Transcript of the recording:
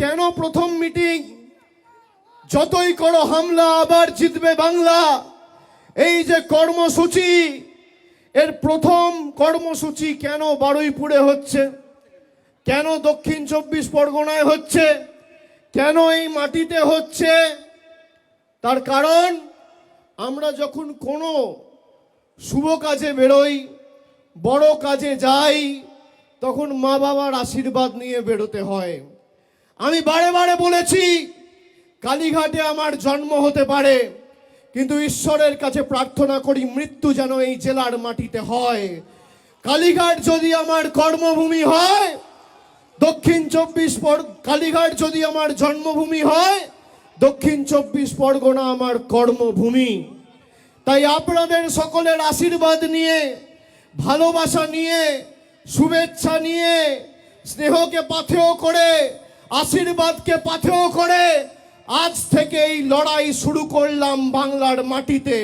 কেন প্রথম মিটিং যতই করো হামলা, আবার জিতবে বাংলা। এই যে কর্মসূচি, এর প্রথম কর্মসূচি কেন বারুইপুরে হচ্ছে? কেন দক্ষিণ চব্বিশ পরগনায় হচ্ছে? কেন এই মাটিতে হচ্ছে? তার কারণ, আমরা যখন কোনো শুভ কাজে বেরোই, বড় কাজে যাই, তখন মা বাবার আশীর্বাদ নিয়ে বেরোতে হয়। আমি বারে বারে বলেছি, কালীঘাটে আমার জন্ম হতে পারে, কিন্তু ঈশ্বরের কাছে প্রার্থনা করি মৃত্যু যেন এই জেলার মাটিতে হয়। কালীঘাট যদি আমার কর্মভূমি হয়, দক্ষিণ চব্বিশ পর কালীঘাট যদি আমার জন্মভূমি হয়, দক্ষিণ চব্বিশ পরগনা আমার কর্মভূমি। তাই আপনাদের সকলের আশীর্বাদ নিয়ে, ভালোবাসা নিয়ে, শুভেচ্ছা নিয়ে, স্নেহকে পাথেয় করে আশীর্বাদকে পাথেয় করে আজ থেকে এই লড়াই শুরু করলাম বাংলার মাটিতে।